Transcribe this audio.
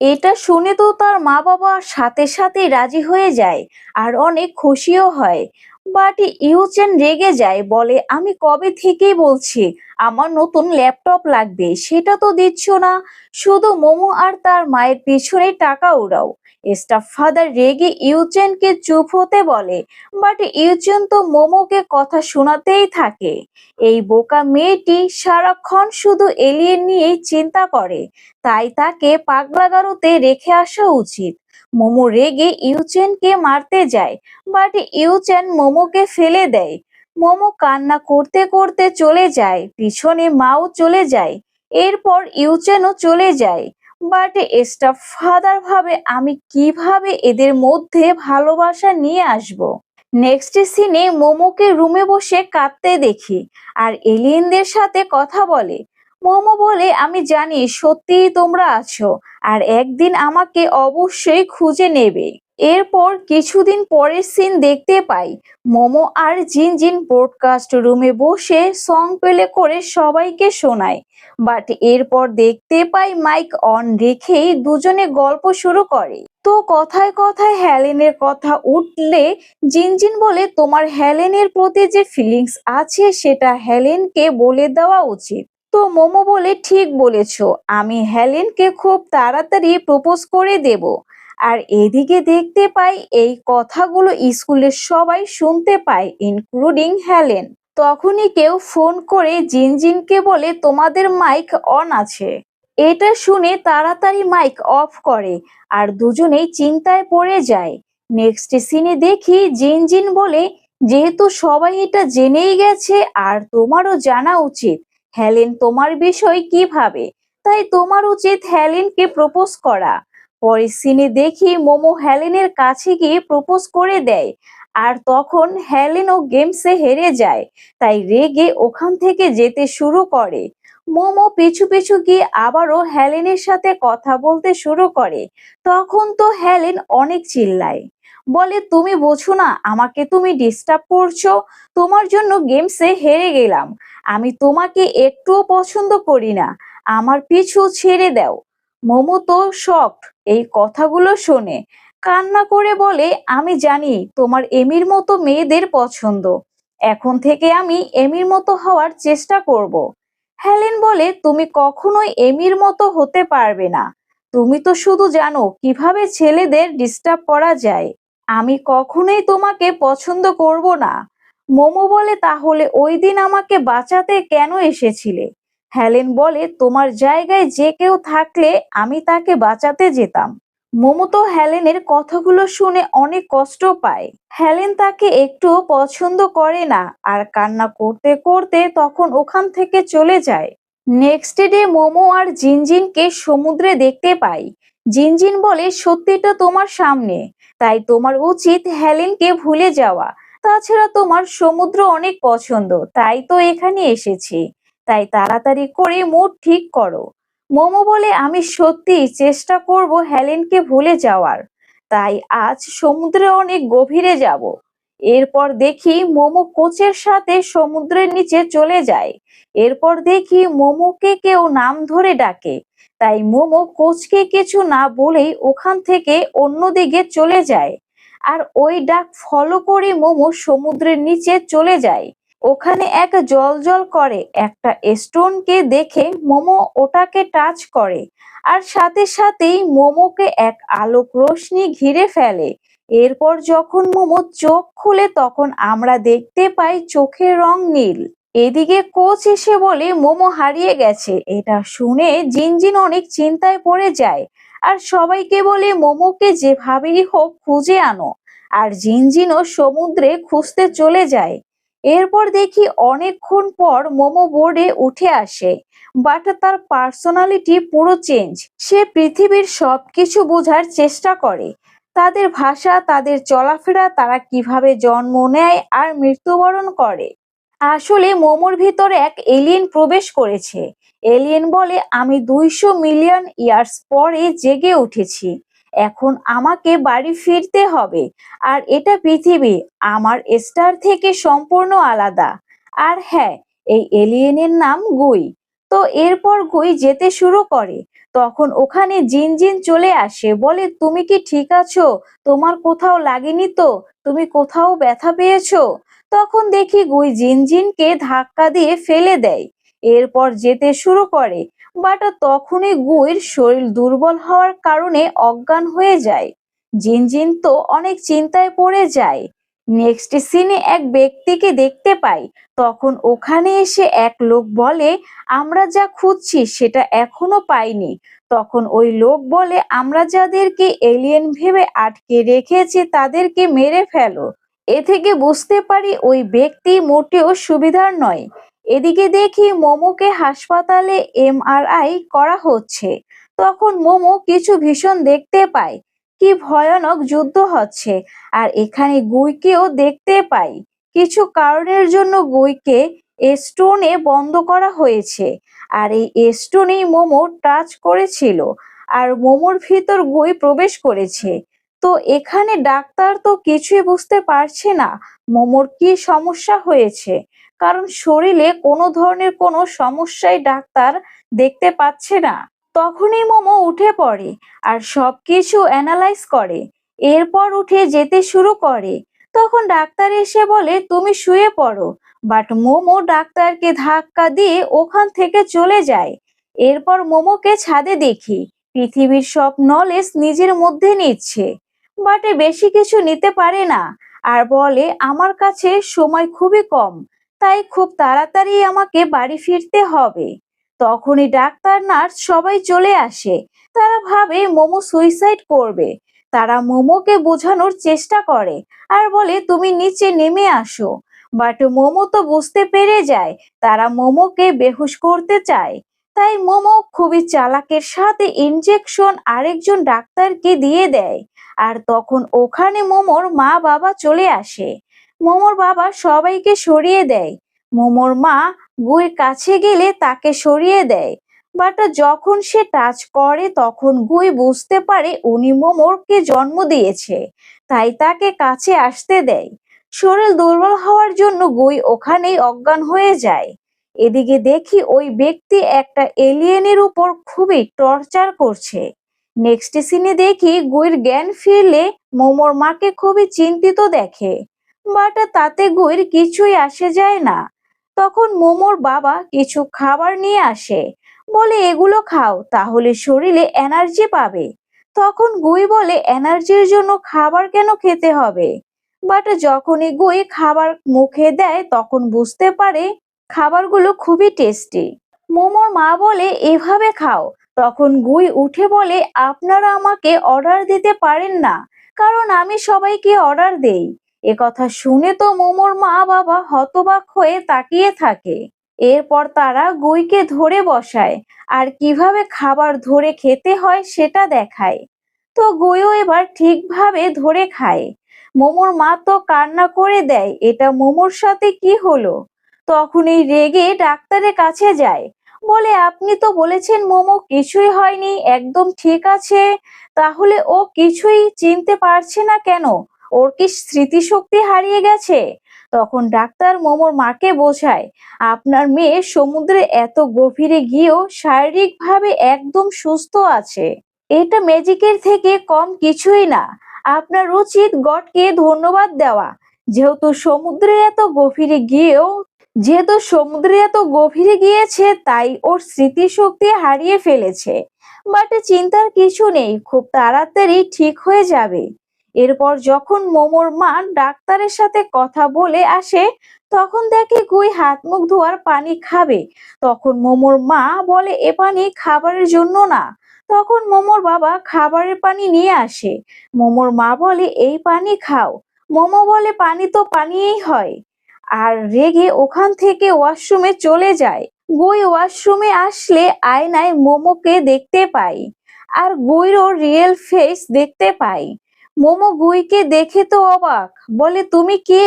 এটা শুনে তো তার মা বাবা সাথে সাথে রাজি হয়ে যায়, আর অনেক খুশিও হয়। বাট ইউচেন রেগে যায়, বলে, আমি কবে থেকেই বলছি, আমার নতুন ল্যাপটপ লাগবে, সেটা তো দিচ্ছ না। শুধু মোমো আর তার মায়ের পিছনে টাকা উড়াও। স্টাফ ফাদার রেগে ইউচেনকে চুপ হতে বলে, বাট ইউচেন তো মোমোকে কথা শোনাতেই থাকে। এই বোকা মেয়েটি সারাক্ষণ শুধু এলিয়েন নিয়েই চিন্তা করে, তাই তাকে পাগলাগারোতে রেখে আসা উচিত। মোমো রেগে ইউচেনকে মারতে যায় বাট ইউচেন মোমোকে ফেলে দেয় মোমো কান্না করতে করতে চলে যায়, পিছনে মাও চলে যায়, এরপর ইউচেনও চলে যায় বাট স্টাফ ফাদার ভাবে আমি কীভাবে এদের মধ্যে ভালোবাসা নিয়ে আসব। নেক্সট সিনে মোমোকে রুমে বসে কাঁদতে দেখি, আর এলিয়েনদের সাথে কথা বলে মোমো বলে, আমি জানি সত্যিই তোমরা আছো আর একদিন আমাকে অবশ্যই খুঁজে নেবে। এরপর কিছুদিন পরের সিন দেখতে পাই, মোমো আর জিনজিন ব্রডকাস্ট রুমে বসে সং পেলে করে সবাইকে শোনায়। বাট এরপর দেখতে পাই মাইক অন রেখেই দুজনে গল্প শুরু করে। তো কথায় কথায় হ্যালেনের কথা উঠলে জিনজিন বলে, তোমার হ্যালেনের প্রতি যে ফিলিংস আছে, সেটা হ্যালেনকে বলে দেওয়া উচিত। তো মোমো বলে ঠিক বলেছ। আমি হ্যালেনকে খুব তাড়াতাড়ি প্রপোজ করে দেব। আর এদিকে দেখতে পাই এই কথাগুলো স্কুলের সবাই শুনতে পায় ইনক্লুডিং হ্যালেন তখনই কেউ ফোন করে জিনজিনকে বলে, তোমাদের মাইক অন আছে। এটা শুনে তাড়াতাড়ি মাইক অফ করে আর দুজনেই চিন্তায় পড়ে যায়। নেক্সট সিনে দেখি জিনজিন বলে, যেহেতু সবাই এটা জেনেই গেছে, আর তোমারও জানা উচিত। হ্যালেন, তোমার বিষয় কীভাবে তাই তোমার উচিত হ্যালেনকে প্রপোজ করা। পরের সিনে দেখি মোমো হ্যালেনের কাছে গিয়ে প্রপোজ করে দেয়। আর তখন হ্যালেনও গেমসে হেরে যায়। তাই রেগে ওখান থেকে যেতে শুরু করে। মোমো পিছু পিছু গিয়ে আবারও হ্যালেনের সাথে কথা বলতে শুরু করে। তখন তো হ্যালেন অনেক চিল্লায়। বলে, তুমি বোঝো না, আমাকে তুমি ডিস্টার্ব করছ। তোমার জন্য গেমসে হেরে গেলাম। আমি তোমাকে একটুও পছন্দ করি না। আমার পিছু ছেড়ে দাও। মোমো তো শকড এই কথাগুলো শোনে। কান্না করে বলে, আমি জানি তোমার এমির মতো মেয়েদের পছন্দ। এখন থেকে আমি এমির মতো হওয়ার চেষ্টা করব। হেলেন বলে, তুমি কখনোই এমির মতো হতে পারবে না। তুমি তো শুধু জানো কীভাবে ছেলেদের ডিস্টার্ব করা যায়। আমি কখনোই তোমাকে পছন্দ করব না। মোমো বলে, তাহলে ওই দিন আমাকে বাঁচাতে কেন এসেছিলে? হেলেন বলে, তোমার জায়গায় যে কেউ থাকলে আমি তাকে বাঁচাতে যেতাম। মোমো তো হেলেনের কথাগুলো শুনে অনেক কষ্ট পায়। হেলেন তাকে একটু পছন্দ করে না আর কান্না করতে করতে তখন ওখান থেকে চলে যায়। নেক্সট ডে মোমো আর জিনজিনকে সমুদ্রে দেখতে পাই। জিনজিন বলে, সত্যিটা তোমার সামনে, তাই তোমার উচিত হেলেনকে ভুলে যাওয়া। তাছাড়া তোমার সমুদ্র অনেক পছন্দ, তাই তো এখানে এসেছি। তাই তাড়াতাড়ি করে মুড ঠিক করো। মোমো বলে আমি সত্যি চেষ্টা করব হেলেনকে ভুলে যাওয়ার। তাই আজ সমুদ্রে অনেক গভীরে যাব। এরপর দেখি মোমো কোচের সাথে সমুদ্রের নিচে চলে যায়। এরপর দেখি মোমোকে কেউ নাম ধরে ডাকে। তাই মোমো কোচকে কিছু না বলেই ওখান থেকে অন্যদিকে চলে যায়। আর ওই ডাক ফলো করে মোমো সমুদ্রের নিচে চলে যায়। ওখানে এক জল জল করে, একটা স্টোনকে দেখে মোমো ওটাকে টাচ করে আর সাথে সাথেই মোমোকে এক আলোক রশ্মি ঘিরে ফেলে। এরপর যখন মোমো চোখ খুলে, তখন আমরা দেখতে পাই চোখের রং নীল। এদিকে কোচ এসে বলে, মোমো হারিয়ে গেছে। এটা শুনে জিনজিন অনেক চিন্তায় পড়ে যায়। আর সবাইকে বলে, মোমোকে যেভাবেই হোক খুঁজে আনো। আর জিনজিনও সমুদ্রে খুঁজতে চলে যায়। এরপর দেখি অনেকক্ষণ পর মোমো বোর্ডে উঠে আসে বাট তার পার্সোনালিটি পুরো চেঞ্জ সে পৃথিবীর সবকিছু বোঝার চেষ্টা করে। তাদের ভাষা, তাদের চলাফেরা, তারা কীভাবে জন্ম নেয় আর মৃত্যুবরণ করে। আসলে মোমোর ভিতরে এক এলিয়েন প্রবেশ করেছে। এলিয়েন বলে, আমি দুইশো মিলিয়ন ইয়ার্স পরে জেগে উঠেছি। এখন আমাকে বাড়ি ফিরতে হবে। আর এটা পৃথিবী আমার স্টার থেকে সম্পূর্ণ আলাদা। আর হ্যাঁ এই এলিয়েনের নাম গুই। তো এরপর গুই যেতে শুরু করে। তখন ওখানে জিন জিন চলে আসে। বলে, তুমি কি ঠিক আছো? তোমার কোথাও লাগেনি তো? তুমি কোথাও ব্যথা পেয়েছ? তখন দেখি গুই জিন জিনকে ধাক্কা দিয়ে ফেলে দেয়। এরপর যেতে শুরু করে। বাট তখনই গুইর শরীর দুর্বল হওয়ার কারণে অজ্ঞান হয়ে যায়। জিন জিন তো অনেক চিন্তায় পড়ে যায়। নেক্সট সিনে এক ব্যক্তিকে দেখতে পাই। তখন ওখানে এসে এক লোক বলে, আমরা যা খুঁজছি সেটা এখনও পাইনি। তখন ওই লোক বলে, আমরা যাদেরকে এলিয়েন ভেবে আটকে রেখেছি তাদেরকে মেরে ফেলো। এ থেকে বুঝতে পারি ওই ব্যক্তি মোটেও সুবিধার নয়। এদিকে দেখি মোমোকে হাসপাতালে এমআরআই করা হচ্ছে। তখন মোমো কিছু ভীষণ দেখতে পায়। কি ভয়ানক যুদ্ধ হচ্ছে। আর এখানে গুইকেও দেখতে পাই। কিছু কারণের জন্য গুইকে স্টোনে বন্ধ করা হয়েছে। আর এই স্টোনেই মোমো টাচ করেছিল। আর মোমোর ভিতর গুই প্রবেশ করেছে। তো এখানে ডাক্তার তো কিছুই বুঝতে পারছে না। মোমোর কি সমস্যা হয়েছে? কারণ শরীরে কোনো ধরনের কোনো সমস্যাই ডাক্তার দেখতে পাচ্ছে না। তখনই মোমো উঠে পড়ে আর সব কিছু অ্যানালাইজ করে। এরপর উঠে যেতে শুরু করে। তখন ডাক্তার এসে বলে, তুমি শুয়ে পড়ো। বাট মোমো ডাক্তারকে ধাক্কা দিয়ে ওখান থেকে চলে যায়। এরপর মোমোকে ছাদে দেখি। পৃথিবীর সব নলেজ নিজের মধ্যে নিচ্ছে। বাটে বেশি কিছু নিতে পারে না। আর বলে, আমার কাছে সময় খুবই কম। তাই খুব তাড়াতাড়ি আমাকে বাড়ি ফিরতে হবে। তখনই ডাক্তার, নার্স সবাই চলে আসে। তারা ভাবে মোমো সুইসাইড করবে। তারা মোমোকে বোঝানোর চেষ্টা করে আর বলে, তুমি নিচে নেমে আসো। বাট মোমো তো বুঝতে পেরে যায়, তারা মোমোকে বেহুশ করতে চায়। তাই মোমো খুবই চালাকের সাথে ইনজেকশন আরেকজন ডাক্তারকে দিয়ে দেয়। আর তখন ওখানে মোমোর মা বাবা চলে আসে। মোমোর বাবা সবাইকে সরিয়ে দেয়। মোমোর মা গুইয়ের কাছে গেলে তাকে সরিয়ে দেয়। বাট যখন সে টাচ করে, তখন গুই বুঝতে পারে উনি মোমোরকে জন্ম দিয়েছে। তাই তাকে কাছে আসতে দেয়। শরীর দুর্বল হওয়ার জন্য গুই ওখানেই অজ্ঞান হয়ে যায়। এদিকে দেখি ওই ব্যক্তি একটা এলিয়েনের উপর খুবই টর্চার করছে। নেক্সট সিনে দেখি গুইর জ্ঞান ফিরলে মোমোর মাকে খুবই চিন্তিত দেখে। বাট তাতে গুইর কিছুই আসে যায় না। তখন মোমোর বাবা কিছু খাবার নিয়ে আসে। বলে, এগুলো খাও, তাহলে শরীরে এনার্জি পাবে তখন গুই বলে, এনার্জির জন্য খাবার কেন খেতে হবে বাট যখনই গুই খাবার মুখে দেয়, তখন বুঝতে পারে খাবারগুলো খুবই টেস্টি। মোমোর মা বলে, এভাবে খাও তখন গুই উঠে বলে, আপনারা আমাকে অর্ডার দিতে পারেন না, কারণ আমি সবাইকে অর্ডার দেই। এ কথা শুনে তো মোমোর মা বাবা হতবাক হয়ে তাকিয়ে থাকে। এরপর তারা গুইকে ধরে বসায়। আর কীভাবে খাবার ধরে খেতে হয় সেটা দেখায়। তো গুইও এবার ঠিকভাবে ধরে খায়। মোমোর মা তো কান্না করে দেয়, এটা মোমোর সাথে কি হলো? তখনই রেগে ডাক্তারের কাছে যায়। বলে, আপনি তো বলেছেন মোমো কিছুই হয়নি, একদম ঠিক আছে। তাহলে ও কিছুই চিনতে পারছে না কেন? ওর কি স্মৃতিশক্তি হারিয়ে গেছে? তখন ডাক্তার মোমোর মাকে বোঝায়, আপনার মেয়ে সমুদ্রে এত গভীরে গিয়েও শারীরিকভাবে একদম সুস্থ আছে। এটা ম্যাজিকের থেকে কম কিছুই না। আপনার উচিত গডকে ধন্যবাদ দেওয়া। যেহেতু সমুদ্রে এত গভীরে গিয়েও, যেহেতু সমুদ্রে এত গভীরে গিয়েছে, তাই ওর স্মৃতিশক্তি হারিয়ে ফেলেছে। বাট চিন্তার কিছু নেই, খুব তাড়াতাড়ি ঠিক হয়ে যাবে। এরপর যখন মোমোর মা ডাক্তারের সাথে কথা বলে আসে, তখন দেখে গুই হাত মুখ ধোয়ার পানি খাবে। তখন মোমোর মা বলে, এ পানি খাবারের জন্য না। তখন মোমোর বাবা খাবারের পানি নিয়ে আসে। মোমোর মা বলে, এই পানি খাও। মোমো বলে, পানি তো পানিই হয়। আর রেগে ওখান থেকে ওয়াশরুমে চলে যায়। গুই ওয়াশরুমে আসলে আয়নায় মোমোকে দেখতে পাই আর গুইরও রিয়েল ফেস দেখতে পাই মোমো গুইকে দেখে তো অবাক। বলে তুমি কে?